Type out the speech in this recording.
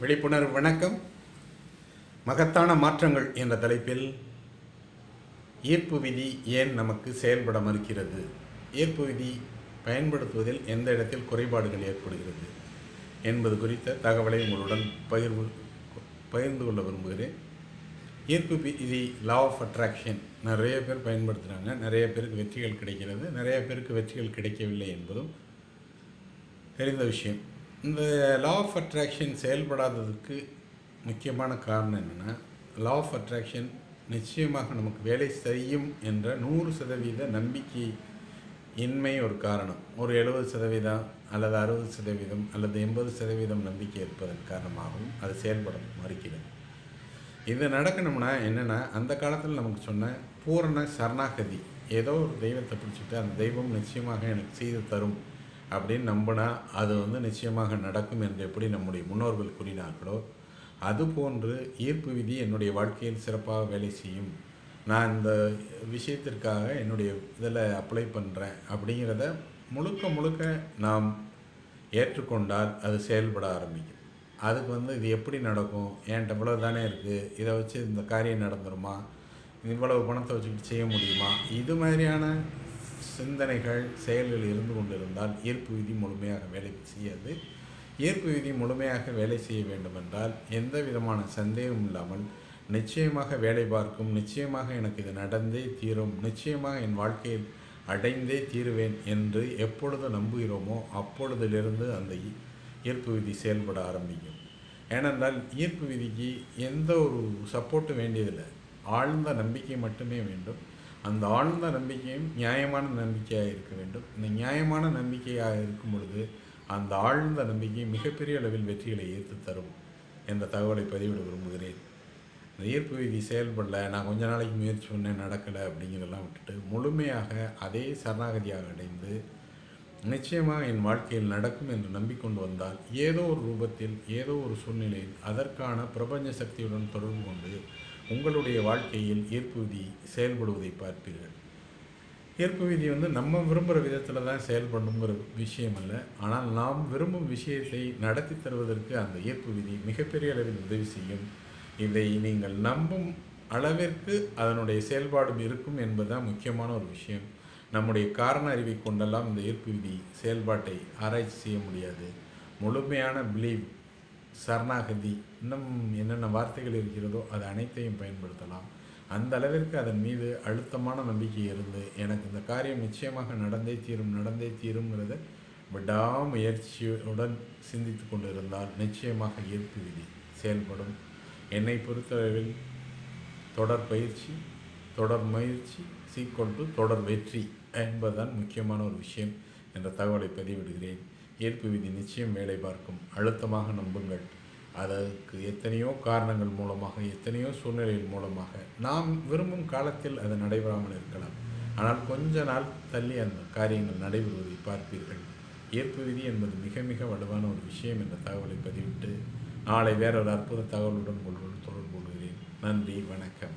விழிப்புணர்வு வணக்கம். மகத்தான மாற்றங்கள் என்ற தலைப்பில் ஈர்ப்பு விதி ஏன் நமக்கு செயல்பட மறுக்கிறது? ஈர்ப்பு விதி பயன்படுத்துவதில் எந்த இடத்தில் குறைபாடுகள் ஏற்படுகிறது என்பது குறித்த தகவலை உங்களுடன் பகிர்வு பகிர்ந்து கொள்ள விரும்புகிறேன். ஈர்ப்பு விதி லா ஆஃப் அட்ராக்ஷன் நிறைய பேர் பயன்படுத்துகிறாங்க நிறைய பேருக்கு வெற்றிகள் கிடைக்கிறது. நிறைய பேருக்கு வெற்றிகள் கிடைக்கவில்லை என்பதும் தெரிந்த விஷயம். இந்த லா ஆஃப் அட்ராக்ஷன் செயல்படாததுக்கு முக்கியமான காரணம் என்னென்னா லா ஆஃப் அட்ராக்ஷன் நிச்சயமாக நமக்கு வேலை செய்யும் என்ற நூறு சதவீத நம்பிக்கை இன்மை ஒரு காரணம். ஒரு எழுபது சதவீதம் அல்லது அறுபது சதவீதம் அல்லது எண்பது சதவீதம் நம்பிக்கை இருப்பதன் காரணமாகவும் அது செயல்பட மறுக்கிறது. இது நடக்கணும்னா என்னென்னா அந்த காலத்தில் நமக்கு சொன்ன பூரண சரணாகதி. ஏதோ ஒரு தெய்வத்தை பிடிச்சிட்டு அந்த தெய்வம் நிச்சயமாக எனக்கு செய்து தரும். அப்படின்னு நம்பினா அது வந்து நிச்சயமாக நடக்கும் என்று எப்படி நம்முடைய முன்னோர்கள் கூறினார்களோ அதுபோன்று ஈர்ப்பு விதி என்னுடைய வாழ்க்கையில் சிறப்பாக வேலை செய்யும். நான் இந்த விஷயத்திற்காக என்னுடைய இதில் அப்ளை பண்ணுறேன் அப்படிங்கிறத முழுக்க முழுக்க நாம் ஏற்றுக்கொண்டால் அது செயல்பட ஆரம்பிக்கும். அதுக்கு வந்து இது எப்படி நடக்கும் என்கிட்ட இவ்வளோ தானே இருக்குது இதை வச்சு இந்த காரியம் நடந்துருமா இவ்வளவு பணத்தை வச்சுக்கிட்டு செய்ய முடியுமா இது மாதிரியான சிந்தனைகள் செயல்கள் இருந்து கொண்டிருந்தால் ஈர்ப்பு விதி முழுமையாக வேலை செய்யாது. ஈர்ப்பு விதி முழுமையாக வேலை செய்ய வேண்டுமென்றால் எந்த விதமான சந்தேகமும் இல்லாமல் நிச்சயமாக வேலை பார்க்கும் நிச்சயமாக எனக்கு இது நடந்தே தீரும் நிச்சயமாக என் வாழ்க்கையில் அடைந்தே தீருவேன் என்று எப்பொழுது நம்புகிறோமோ அப்பொழுதிலிருந்து அந்த ஈர்ப்பு விதி செயல்பட ஆரம்பிக்கும். ஏனென்றால் ஈர்ப்பு விதிக்கு எந்த ஒரு சப்போர்ட்டும் வேண்டியதில்லை. ஆழ்ந்த நம்பிக்கை மட்டுமே வேண்டும். அந்த ஆழ்ந்த நம்பிக்கையும் நியாயமான நம்பிக்கையாக இருக்க வேண்டும். இந்த நியாயமான நம்பிக்கையாக இருக்கும் பொழுது அந்த ஆழ்ந்த நம்பிக்கை மிகப்பெரிய அளவில் வெற்றிகளை ஈர்த்து தரும் என்ற தகவலை பதிவிட விரும்புகிறேன். இந்த ஈர்ப்பு விதி செயல்படல நான் கொஞ்ச நாளைக்கு முயற்சி பண்ணேன் நடக்கலை அப்படிங்கிறதெல்லாம் விட்டுட்டு முழுமையாக அதே சரணாகதியாக அடைந்து நிச்சயமாக என் வாழ்க்கையில் நடக்கும் என்று நம்பிக்கொண்டு வந்தால் ஏதோ ஒரு ரூபத்தில் ஏதோ ஒரு சூழ்நிலையில் அதற்கான பிரபஞ்ச சக்தியுடன் தொடர்பு கொண்டு உங்களுடைய வாழ்க்கையில் ஈர்ப்பு விதி செயல்படுவதை பார்ப்பீர்கள். ஈர்ப்பு விதி வந்து நம்ம விரும்புகிற விதத்தில் தான் செயல்படணுங்கிற விஷயம் அல்ல. ஆனால் நாம் விரும்பும் விஷயத்தை நடத்தி தருவதற்கு அந்த ஈர்ப்பு விதி மிகப்பெரிய அளவில் உதவி செய்யும். இதை நீங்கள் நம்பும் அளவிற்கு அதனுடைய செயல்பாடும் இருக்கும் என்பதுதான் முக்கியமான ஒரு விஷயம். நம்முடைய காரண அறிவை கொண்டெல்லாம் இந்த ஈர்ப்பு விதி செயல்பாட்டை ஆராய்ச்சி செய்ய முடியாது. முழுமையான பிலீவ் சரணாகதி. இன்னும் என்னென்ன வார்த்தைகள் இருக்கிறதோ அது அனைத்தையும் பயன்படுத்தலாம். அந்த அளவிற்கு அதன் மீது அழுத்தமான நம்பிக்கை இருந்து எனக்கு இந்த காரியம் நிச்சயமாக நடந்தே தீரும் நடந்தே தீரும்ங்கிறத விடாமுயற்சியுடன் சிந்தித்து கொண்டிருந்தால் நிச்சயமாக ஈர்ப்பு விதி செயல்படும். என்னை பொறுத்தளவில் தொடர் பயிற்சி தொடர் முயற்சி சீக்கொண்டு தொடர் வெற்றி என்பதுதான் முக்கியமான ஒரு விஷயம் என்ற தகவலை பதிவிடுகிறேன். ஈர்ப்பு விதி நிச்சயம் வேலை பார்க்கும். அழுத்தமாக நம்புங்கள். அதற்கு எத்தனையோ காரணங்கள் மூலமாக எத்தனையோ சூழ்நிலைகள் மூலமாக நாம் விரும்பும் காலத்தில் அது நடைபெறாமல் இருக்கலாம். ஆனால் கொஞ்ச நாள் தள்ளி அந்த காரியங்கள் நடைபெறுவதை பார்ப்பீர்கள். ஈர்ப்பு விதி என்பது மிக மிக வலுவான ஒரு விஷயம் என்ற தகவலை பதிவிட்டு நாளை வேறொரு அற்புத தகவலுடன் உங்களுடன் தொடர்பு கொள்கிறேன். நன்றி வணக்கம்.